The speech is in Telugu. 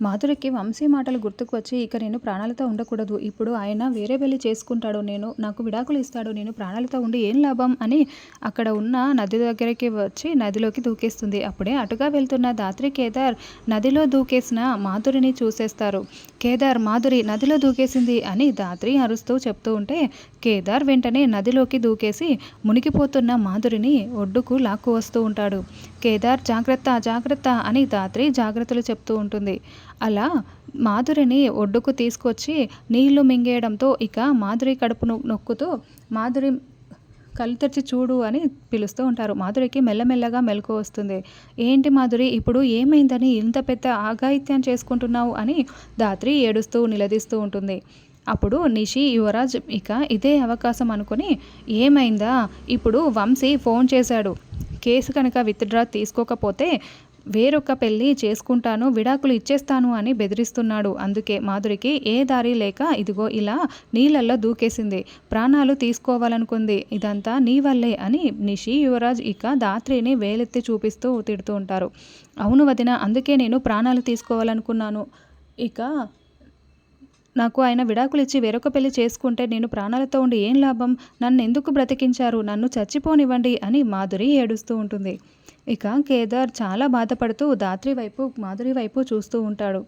మాధురికి వంశీ మాటలు గుర్తుకు వచ్చి ఇక నేను ప్రాణాలతో ఉండకూడదు. ఇప్పుడు ఆయన వేరే పెళ్ళి చేసుకుంటాడు నేను నాకు విడాకులు ఇస్తాడు నేను ప్రాణాలతో ఉండి ఏం లాభం అని అక్కడ ఉన్న నది దగ్గరికి వచ్చి నదిలోకి దూకేస్తుంది. అప్పుడే అటుగా వెళ్తున్న దాత్రి కేదార్ నదిలో దూకేసిన మాధురిని చూసేస్తారు. కేదార్ మాధురి నదిలో దూకేసింది అని దాత్రి అరుస్తూ చెప్తూ ఉంటే కేదార్ వెంటనే నదిలోకి దూకేసి మునిగిపోతున్న మాధురిని ఒడ్డుకు లాక్కు వస్తూ ఉంటాడు. కేదార్ జాగ్రత్త జాగ్రత్త అని దాత్రి జాగ్రత్తలు చెప్తూ ఉంటుంది. అలా మాధురిని ఒడ్డుకు తీసుకొచ్చి నీళ్ళు మింగేయడంతో ఇక మాధురి కడుపును నొక్కుతూ మాధురి కళ్ళు తెరిచి చూడు అని పిలుస్తూ ఉంటారు. మాధురికి మెల్లమెల్లగా మెలకు వస్తుంది. ఏంటి మాధురి ఇప్పుడు ఏమైందని ఇంత పెద్ద ఆఘాయిత్యం చేసుకుంటున్నావు అని దాత్రి ఏడుస్తూ నిలదీస్తూ ఉంటుంది. అప్పుడు నిషి యువరాజ్ ఇక ఇదే అవకాశం అనుకుని ఏమైందా? ఇప్పుడు వంశీ ఫోన్ చేశాడు. కేసు కనుక విత్డ్రా తీసుకోకపోతే వేరొక పెళ్ళి చేసుకుంటాను విడాకులు ఇచ్చేస్తాను అని బెదిరిస్తున్నాడు. అందుకే మాధురికి ఏ దారి లేక ఇదిగో ఇలా నీళ్ళల్లో దూకేసింది. ప్రాణాలు తీసుకోవాలనుకుంది. ఇదంతా నీ వల్లే అని నిషి యువరాజ్ ఇక దాత్రిని వేలెత్తి చూపిస్తూ తిడుతూ ఉంటారు. అవును వదిన అందుకే నేను ప్రాణాలు తీసుకోవాలనుకున్నాను. ఇక నాకు ఆయన విడాకులు ఇచ్చి వేరొక పెళ్ళి చేసుకుంటే నేను ప్రాణాలతో ఉండి ఏం లాభం? నన్ను ఎందుకు బ్రతికించారు? నన్ను చచ్చిపోనివ్వండి అని మాధురి ఏడుస్తూ ఉంటుంది. ఇక కేదార్ చాలా బాధపడుతూ దాత్రి వైపు మాధురి వైపు చూస్తూ ఉంటాడు.